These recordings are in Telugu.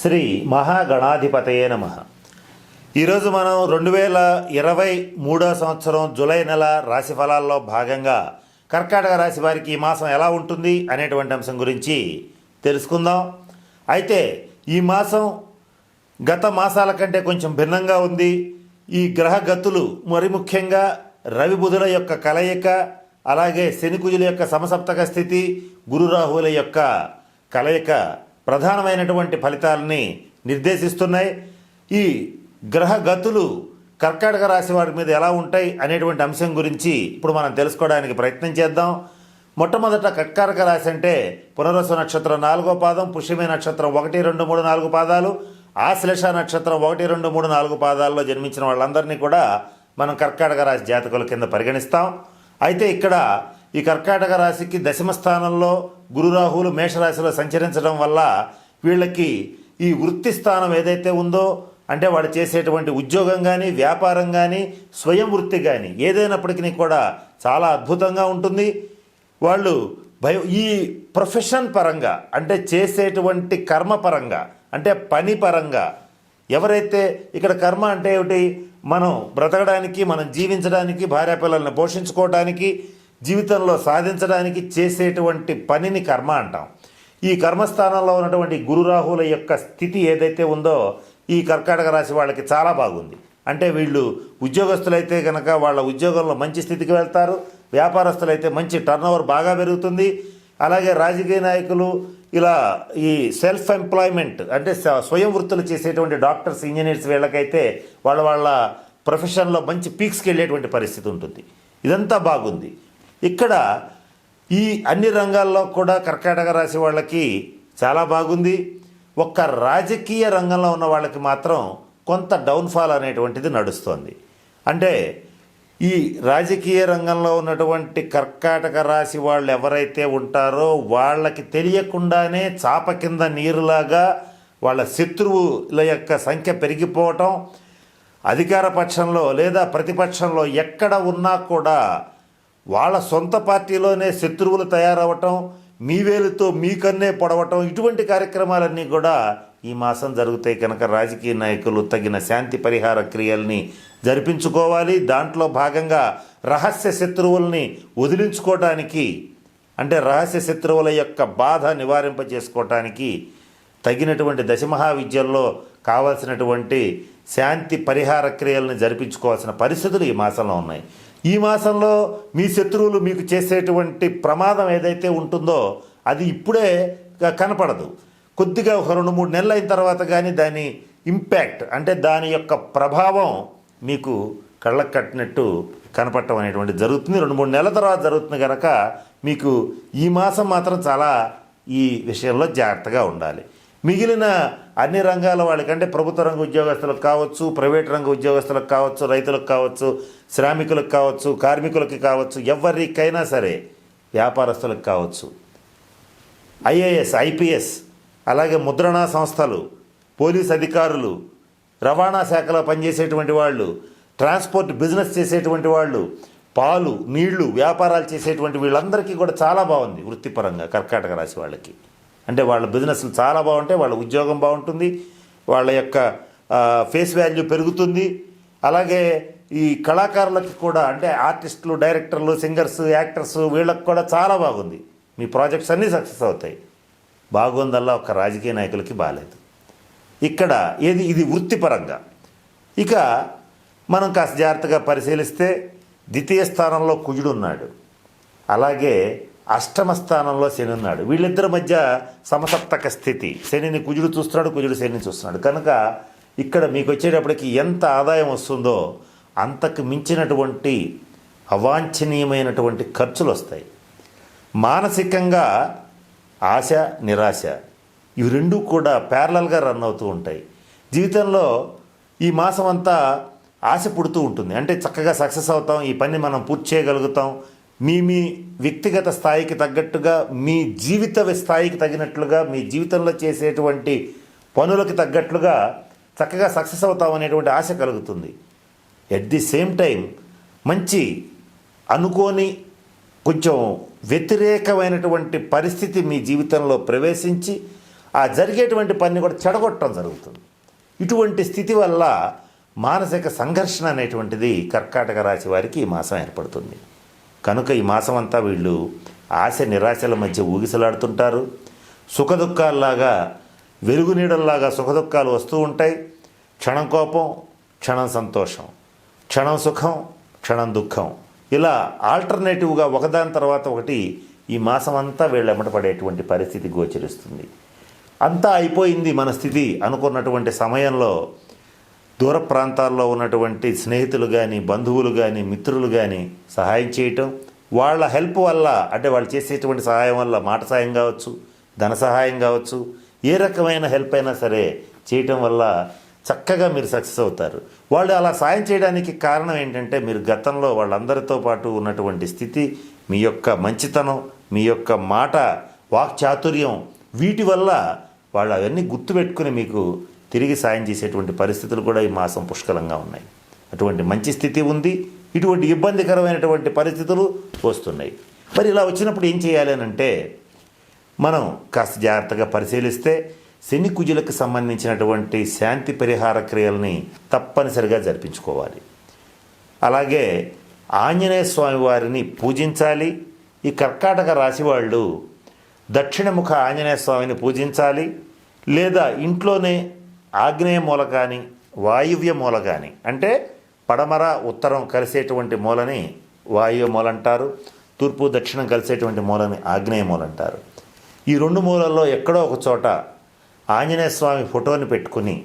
శ్రీ మహాగణాధిపతయే నమ. ఈరోజు మనం రెండు వేల ఇరవై మూడో సంవత్సరం జూలై నెల రాశి ఫలాల్లో భాగంగా కర్కాటక రాశి వారికి ఈ మాసం ఎలా ఉంటుంది అనేటువంటి అంశం గురించి తెలుసుకుందాం. అయితే ఈ మాసం గత మాసాల కంటే కొంచెం భిన్నంగా ఉంది. ఈ గ్రహ గతులు మరి ముఖ్యంగా రవి బుధుల యొక్క కలయిక అలాగే శనికుజుల యొక్క సమసప్తక స్థితి గురురాహువుల యొక్క కలయిక ప్రధానమైనటువంటి ఫలితాలని నిర్దేశిస్తున్నాయి. ఈ గ్రహ గతులు కర్కాటక రాశి వారి మీద ఎలా ఉంటాయి అనేటువంటి అంశం గురించి ఇప్పుడు మనం తెలుసుకోవడానికి ప్రయత్నం చేద్దాం. మొట్టమొదట కర్కాటక రాశి అంటే పునర్వసు నక్షత్రం నాలుగో పాదం పుష్యమి నక్షత్రం ఒకటి రెండు మూడు నాలుగు పాదాలు ఆశ్లేష నక్షత్రం ఒకటి రెండు మూడు నాలుగు పాదాల్లో జన్మించిన వాళ్ళందరినీ కూడా మనం కర్కాటక రాశి జాతకుల కింద పరిగణిస్తాం. అయితే ఇక్కడ ఈ కర్కాటక రాశికి దశమ స్థానంలో గురురాహులు మేషరాశిలో సంచరించడం వల్ల వీళ్ళకి ఈ వృత్తి స్థానం ఏదైతే ఉందో అంటే వాడు చేసేటువంటి ఉద్యోగం కానీ వ్యాపారం కానీ స్వయం వృత్తి కానీ ఏదైనప్పటికీ కూడా చాలా అద్భుతంగా ఉంటుంది. వాళ్ళు భయ ఈ ప్రొఫెషన్ పరంగా అంటే చేసేటువంటి కర్మ పరంగా అంటే పని పరంగా ఎవరైతే ఇక్కడ కర్మ అంటే ఏమిటి? మనం బ్రతకడానికి మనం జీవించడానికి భార్యాపిల్లల్ని పోషించుకోవడానికి జీవితంలో సాధించడానికి చేసేటువంటి పనిని కర్మ అంటాం. ఈ కర్మస్థానంలో ఉన్నటువంటి గురు రాహుల యొక్క స్థితి ఏదైతే ఉందో ఈ కర్కాటక రాశి వాళ్ళకి చాలా బాగుంది. అంటే వీళ్ళు ఉద్యోగస్తులైతే కనుక వాళ్ళ ఉద్యోగంలో మంచి స్థితికి వెళ్తారు. వ్యాపారస్తులైతే మంచి టర్నోవర్ బాగా పెరుగుతుంది. అలాగే రాజకీయ నాయకులు ఇలా ఈ సెల్ఫ్ ఎంప్లాయ్మెంట్ అంటే స్వయం వృత్తులు చేసేటువంటి డాక్టర్స్ ఇంజనీర్స్ వీళ్ళకైతే వాళ్ళ వాళ్ళ ప్రొఫెషన్లో మంచి పీక్స్కి వెళ్ళేటువంటి పరిస్థితి ఉంటుంది. ఇదంతా బాగుంది. ఇక్కడ ఈ అన్ని రంగాల్లో కూడా కర్కాటక రాశి వాళ్ళకి చాలా బాగుంది. ఒక్క రాజకీయ రంగంలో ఉన్న వాళ్ళకి మాత్రం కొంత డౌన్ఫాల్ అనేటువంటిది నడుస్తోంది. అంటే ఈ రాజకీయ రంగంలో ఉన్నటువంటి కర్కాటక రాశి వాళ్ళు ఎవరైతే ఉంటారో వాళ్ళకి తెలియకుండానే చాప కింద నీరులాగా వాళ్ళ శత్రువుల యొక్క సంఖ్య పెరిగిపోవటం అధికార పక్షంలో లేదా ప్రతిపక్షంలో ఎక్కడ ఉన్నా కూడా వాళ్ళ సొంత పార్టీలోనే శత్రువులు తయారవటం మీ వేలుతో మీకన్నే పొడవటం ఇటువంటి కార్యక్రమాలన్నీ కూడా ఈ మాసం జరుగుతాయి కనుక రాజకీయ నాయకులు తగిన శాంతి పరిహార క్రియల్ని జరిపించుకోవాలి. దాంట్లో భాగంగా రహస్య శత్రువుల్ని వదిలించుకోవటానికి అంటే రహస్య శత్రువుల యొక్క బాధ నివారింపజేసుకోవటానికి తగినటువంటి దశమహావిద్యల్లో కావాల్సినటువంటి శాంతి పరిహార క్రియలను జరిపించుకోవాల్సిన పరిస్థితులు ఈ మాసంలో ఉన్నాయి. ఈ మాసంలో మీ శత్రువులు మీకు చేసేటువంటి ప్రమాదం ఏదైతే ఉంటుందో అది ఇప్పుడే కనపడదు. కొద్దిగా ఒక రెండు మూడు నెలలు అయిన తర్వాత కానీ దాని ఇంపాక్ట్ అంటే దాని యొక్క ప్రభావం మీకు కళ్ళకు కట్టినట్టు కనపడటం అనేటువంటి జరుగుతుంది. రెండు మూడు నెలల తర్వాత జరుగుతుంది కనుక మీకు ఈ మాసం మాత్రం చాలా ఈ విషయంలో జాగ్రత్తగా ఉండాలి. మిగిలిన అన్ని రంగాల వాళ్ళకంటే ప్రభుత్వ రంగ ఉద్యోగస్తులకు కావచ్చు ప్రైవేట్ రంగ ఉద్యోగస్తులకు కావచ్చు రైతులకు కావచ్చు శ్రామికులకు కావచ్చు కార్మికులకి కావచ్చు ఎవరికైనా సరే వ్యాపారస్తులకు కావచ్చు. ఐఏఎస్ ఐపీఎస్ అలాగే ముద్రణా సంస్థలు పోలీస్ అధికారులు రవాణా శాఖలో పనిచేసేటువంటి వాళ్ళు ట్రాన్స్పోర్ట్ బిజినెస్ చేసేటువంటి వాళ్ళు పాలు నీళ్ళు వ్యాపారాలు చేసేటువంటి వీళ్ళందరికీ కూడా చాలా బాగుంది వృత్తిపరంగా కర్కాటక రాశి వాళ్ళకి. అంటే వాళ్ళ బిజినెస్లు చాలా బాగుంటాయి వాళ్ళ ఉద్యోగం బాగుంటుంది వాళ్ళ యొక్క ఫేస్ వాల్యూ పెరుగుతుంది. అలాగే ఈ కళాకారులకి కూడా అంటే ఆర్టిస్టులు డైరెక్టర్లు సింగర్స్ యాక్టర్స్ వీళ్ళకి కూడా చాలా బాగుంది. మీ ప్రాజెక్ట్స్ అన్నీ సక్సెస్ అవుతాయి. బాగుందల్లా ఒక రాజకీయ నాయకులకి బాగాలేదు ఇక్కడ ఏది ఇది వృత్తిపరంగా. ఇక మనం కాస్త జాగ్రత్తగా పరిశీలిస్తే ద్వితీయ స్థానంలో కుజుడు ఉన్నాడు. అలాగే అష్టమ స్థానంలో శని ఉన్నాడు. వీళ్ళిద్దరి మధ్య సమసప్తక స్థితి. శనిని కుజుడు చూస్తున్నాడు కుజుడు శనిని చూస్తున్నాడు. కనుక ఇక్కడ మీకు వచ్చేటప్పటికి ఎంత ఆదాయం వస్తుందో అంతకు మించినటువంటి అవాంఛనీయమైనటువంటి ఖర్చులు వస్తాయి. మానసికంగా ఆశ నిరాశ ఇవి రెండూ కూడా ప్యారలల్గా రన్ అవుతూ ఉంటాయి. జీవితంలో ఈ మాసం అంతా ఆశ పుడుతూ ఉంటుంది. అంటే చక్కగా సక్సెస్ అవుతాం ఈ పని మనం పూర్తి చేయగలుగుతాం మీ మీ వ్యక్తిగత స్థాయికి తగ్గట్టుగా మీ జీవిత స్థాయికి తగినట్లుగా మీ జీవితంలో చేసేటువంటి పనులకి తగ్గట్లుగా చక్కగా సక్సెస్ అవుతాం అనేటువంటి ఆశ కలుగుతుంది. ఎట్ ది సేమ్ టైం మంచి అనుకోని కొంచెం వ్యతిరేకమైనటువంటి పరిస్థితి మీ జీవితంలో ప్రవేశించి ఆ జరిగేటువంటి పని కూడా చెడగొట్టడం జరుగుతుంది. ఇటువంటి స్థితి వల్ల మానసిక సంఘర్షణ అనేటువంటిది కర్కాటక రాశి వారికి ఈ మాసం ఏర్పడుతుంది. కనుక ఈ మాసం అంతా వీళ్ళు ఆశ నిరాశల మధ్య ఊగిసలాడుతుంటారు. సుఖదుఖాల్లాగా వెలుగునీడల్లాగా సుఖదుఖాలు వస్తూ ఉంటాయి. క్షణం కోపం క్షణం సంతోషం. క్షణం సుఖం క్షణం దుఃఖం. ఇలా ఆల్టర్నేటివ్గా ఒకదాని తర్వాత ఒకటి ఈ మాసం అంతా వీళ్ళు ఎమ్మటపడేటువంటి పరిస్థితి గోచరిస్తుంది. అంతా అయిపోయింది మన స్థితి అనుకున్నటువంటి సమయంలో దూర ప్రాంతాల్లో ఉన్నటువంటి స్నేహితులు కానీ బంధువులు కానీ మిత్రులు కానీ సహాయం చేయటం వాళ్ళ హెల్ప్ వల్ల అంటే వాళ్ళు చేసేటువంటి సహాయం వల్ల మాట సహాయం కావచ్చు ధన సహాయం కావచ్చు ఏ రకమైన హెల్ప్ అయినా సరే చేయటం వల్ల చక్కగా మీరు సక్సెస్ అవుతారు. వాళ్ళు అలా సాయం చేయడానికి కారణం ఏంటంటే మీరు గతంలో వాళ్ళందరితో పాటు ఉన్నటువంటి స్థితి మీ యొక్క మంచితనం మీ యొక్క మాట వాక్చాతుర్యం వీటి వల్ల వాళ్ళు అవన్నీ గుర్తుపెట్టుకుని మీకు తిరిగి సాయం చేసేటువంటి పరిస్థితులు కూడా ఈ మాసం పుష్కలంగా ఉన్నాయి. అటువంటి మంచి స్థితి ఉంది. ఇటువంటి ఇబ్బందికరమైనటువంటి పరిస్థితులు వస్తున్నాయి. మరి ఇలా వచ్చినప్పుడు ఏం చేయాలి అంటే మనం కాస్త జాగ్రత్తగా పరిశీలిస్తే శని కుజులకు సంబంధించినటువంటి శాంతి పరిహార క్రియల్ని తప్పనిసరిగా జరిపించుకోవాలి. అలాగే ఆంజనేయ స్వామి వారిని పూజించాలి. ఈ కర్కాటక రాశి వాళ్ళు దక్షిణముఖ ఆంజనేయ స్వామిని పూజించాలి. లేదా ఇంట్లోనే ఆగ్నేయ మూల కానీ వాయువ్య మూల కానీ అంటే పడమర ఉత్తరం కలిసేటువంటి మూలని వాయువ్య మూల అంటారు తూర్పు దక్షిణం కలిసేటువంటి మూలని ఆగ్నేయ మూల అంటారు. ఈ రెండు మూలల్లో ఎక్కడో ఒక చోట ఆంజనేయ స్వామి ఫోటోని పెట్టుకుని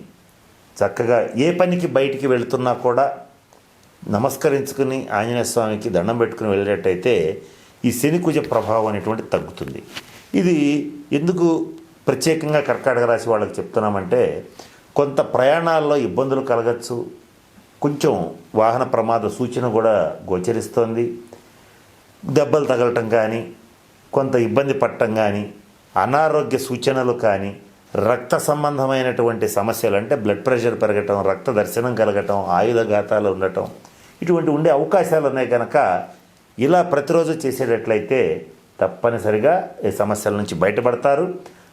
చక్కగా ఏ పనికి బయటికి వెళుతున్నా కూడా నమస్కరించుకుని ఆంజనేయ స్వామికి దండం పెట్టుకుని వెళ్ళేటట్టయితే ఈ శనికుజ ప్రభావం అనేటువంటి తగ్గుతుంది. ఇది ఎందుకు ప్రత్యేకంగా కర్కాటక రాశి వాళ్ళకి చెప్తున్నామంటే కొంత ప్రయాణాల్లో ఇబ్బందులు కలగచ్చు. కొంచెం వాహన ప్రమాద సూచన కూడా గోచరిస్తోంది. దెబ్బలు తగలటం కానీ కొంత ఇబ్బంది పడటం కానీ అనారోగ్య సూచనలు కానీ రక్త సంబంధమైనటువంటి సమస్యలు అంటే బ్లడ్ ప్రెషర్ పెరగటం రక్త దర్శనం కలగటం ఆయుధఘాతాలు ఉండటం ఇటువంటి ఉండే అవకాశాలు ఉన్నాయి కనుక ఇలా ప్రతిరోజు చేసేటట్లయితే తప్పనిసరిగా ఈ సమస్యల నుంచి బయటపడతారు.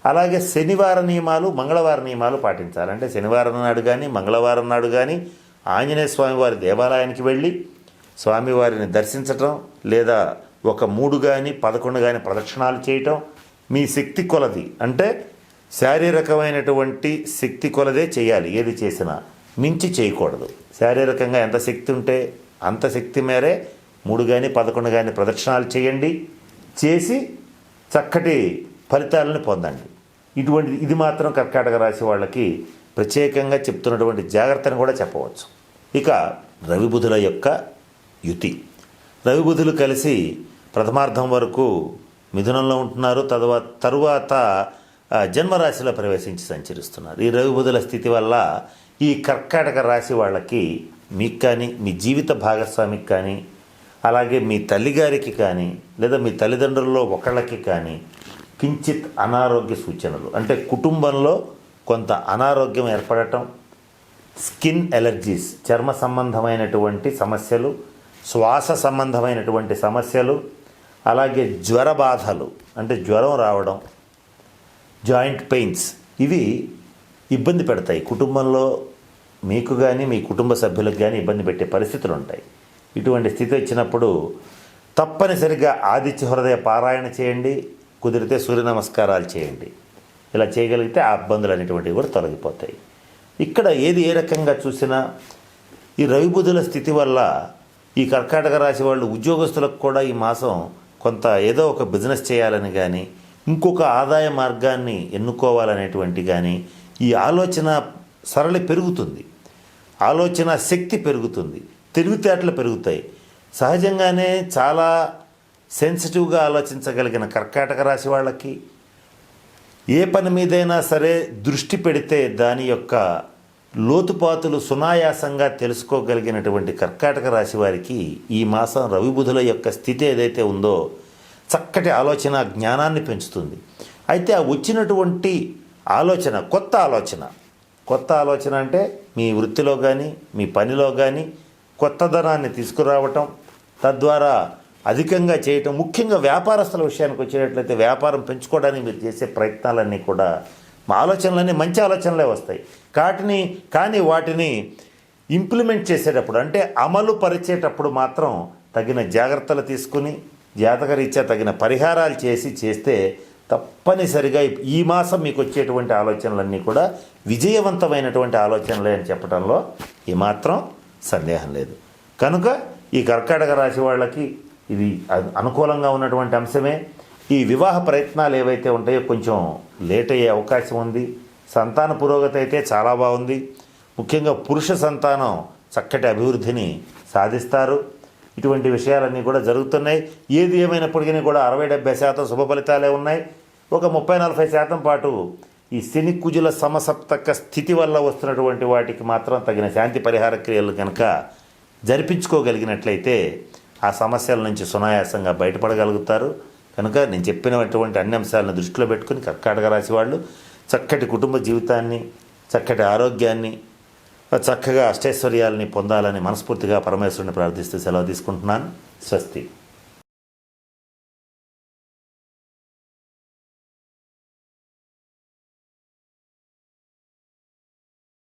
అలాగే శనివార నియమాలు మంగళవార నియమాలు పాటించాలి. అంటే శనివారం నాడు కానీ మంగళవారం నాడు కానీ ఆంజనేయ స్వామి వారి దేవాలయానికి వెళ్ళి స్వామివారిని దర్శించటం లేదా ఒక మూడు కానీ పదకొండు కానీ ప్రదక్షిణాలు చేయటం మీ శక్తి కొలది. అంటే శారీరకమైనటువంటి శక్తి కొలదే చేయాలి. ఏది చేసినా మించి చేయకూడదు. శారీరకంగా ఎంత శక్తి ఉంటే అంత శక్తి మేరే మూడు కానీ పదకొండు కానీ ప్రదక్షిణాలు చేయండి. చేసి చక్కటి ఫలితాలను పొందండి. ఇటువంటి ఇది మాత్రం కర్కాటక రాశి వాళ్ళకి ప్రత్యేకంగా చెప్తున్నటువంటి జాగ్రత్తను కూడా చెప్పవచ్చు. ఇక రవిబుధుల యొక్క యుతి. రవిబుధులు కలిసి ప్రథమార్థం వరకు మిథునంలో ఉంటున్నారు. తరువా తరువాత జన్మరాశిలో ప్రవేశించి సంచరిస్తున్నారు. ఈ రవిబుధుల స్థితి వల్ల ఈ కర్కాటక రాశి వాళ్ళకి మీకు కానీ మీ జీవిత భాగస్వామికి కానీ అలాగే మీ తల్లిగారికి కానీ లేదా మీ తల్లిదండ్రుల్లో ఒకళ్ళకి కానీ కించిత్ అనారోగ్య సూచనలు. అంటే కుటుంబంలో కొంత అనారోగ్యం ఏర్పడటం స్కిన్ ఎలర్జీస్ చర్మ సంబంధమైనటువంటి సమస్యలు శ్వాస సంబంధమైనటువంటి సమస్యలు అలాగే జ్వర బాధలు అంటే జ్వరం రావడం జాయింట్ పెయిన్స్ ఇవి ఇబ్బంది పెడతాయి. కుటుంబంలో మీకు కానీ మీ కుటుంబ సభ్యులకు కానీ ఇబ్బంది పెట్టే పరిస్థితులు ఉంటాయి. ఇటువంటి స్థితి వచ్చినప్పుడు తప్పనిసరిగా ఆదిత్య హృదయ పారాయణ చేయండి. కుదిరితే సూర్య నమస్కారాలు చేయండి. ఇలా చేయగలిగితే ఆ ఇబ్బందులు అనేటువంటివి కూడా తొలగిపోతాయి. ఇక్కడ ఏది ఏ రకంగా చూసినా ఈ రవిబుధుల స్థితి వల్ల ఈ కర్కాటక రాశి వాళ్ళు ఉద్యోగస్తులకు కూడా ఈ మాసం కొంత ఏదో ఒక బిజినెస్ చేయాలని కానీ ఇంకొక ఆదాయ మార్గాన్ని ఎన్నుకోవాలనేటువంటి కానీ ఈ ఆలోచన సరళి పెరుగుతుంది. ఆలోచన శక్తి పెరుగుతుంది. తెలివితేటలు పెరుగుతాయి. సహజంగానే చాలా సెన్సిటివ్గా ఆలోచించగలిగిన కర్కాటక రాశి వాళ్ళకి ఏ పని మీదైనా సరే దృష్టి పెడితే దాని యొక్క లోతుపాతులు సునాయాసంగా తెలుసుకోగలిగినటువంటి కర్కాటక రాశి వారికి ఈ మాసం రవిబుధుల యొక్క స్థితి ఏదైతే ఉందో చక్కటి ఆలోచన జ్ఞానాన్ని పెంచుతుంది. అయితే ఆ వచ్చినటువంటి ఆలోచన కొత్త ఆలోచన. కొత్త ఆలోచన అంటే మీ వృత్తిలో కానీ మీ పనిలో కానీ కొత్తదనాన్ని తీసుకురావటం. తద్వారా అధికంగా చేయటం ముఖ్యంగా వ్యాపారస్తుల విషయానికి వచ్చేటట్లయితే వ్యాపారం పెంచుకోవడానికి మీరు చేసే ప్రయత్నాలన్నీ కూడా మా ఆలోచనలన్నీ మంచి ఆలోచనలే వస్తాయి. కాటిని కానీ వాటిని ఇంప్లిమెంట్ చేసేటప్పుడు అంటే అమలు పరిచేటప్పుడు మాత్రం తగిన జాగ్రత్తలు తీసుకుని జాతకరీత్యా తగిన పరిహారాలు చేసి చేస్తే తప్పనిసరిగా ఈ మాసం మీకు వచ్చేటువంటి ఆలోచనలన్నీ కూడా విజయవంతమైనటువంటి ఆలోచనలే అని చెప్పడంలో ఏమాత్రం సందేహం లేదు. కనుక ఈ కర్కాటక రాశి వాళ్ళకి ఇది అనుకూలంగా ఉన్నటువంటి అంశమే. ఈ వివాహ ప్రయత్నాలు ఏవైతే ఉంటాయో కొంచెం లేట్ అయ్యే అవకాశం ఉంది. సంతాన పురోగతి అయితే చాలా బాగుంది. ముఖ్యంగా పురుష సంతానం చక్కటి అభివృద్ధిని సాధిస్తారు. ఇటువంటి విషయాలన్నీ కూడా జరుగుతున్నాయి. ఏది ఏమైనప్పటికీ కూడా అరవై డెబ్బై శాతం శుభ ఫలితాలే ఉన్నాయి. ఒక ముప్పై నలభై శాతం పాటు ఈ శని కుజుల సమసప్తక స్థితి వల్ల వస్తున్నటువంటి వాటికి మాత్రం తగిన శాంతి పరిహార క్రియలు కనుక జరిపించుకోగలిగినట్లయితే ఆ సమస్యల నుంచి సునాయాసంగా బయటపడగలుగుతారు. కనుక నేను చెప్పినటువంటి అన్ని అంశాలను దృష్టిలో పెట్టుకుని కర్కాటక రాశి వాళ్ళు చక్కటి కుటుంబ జీవితాన్ని చక్కటి ఆరోగ్యాన్ని చక్కగా అష్టైశ్వర్యాలని పొందాలని మనస్ఫూర్తిగా పరమేశ్వరుని ప్రార్థిస్తూ సెలవు తీసుకుంటున్నాను. స్వస్తి.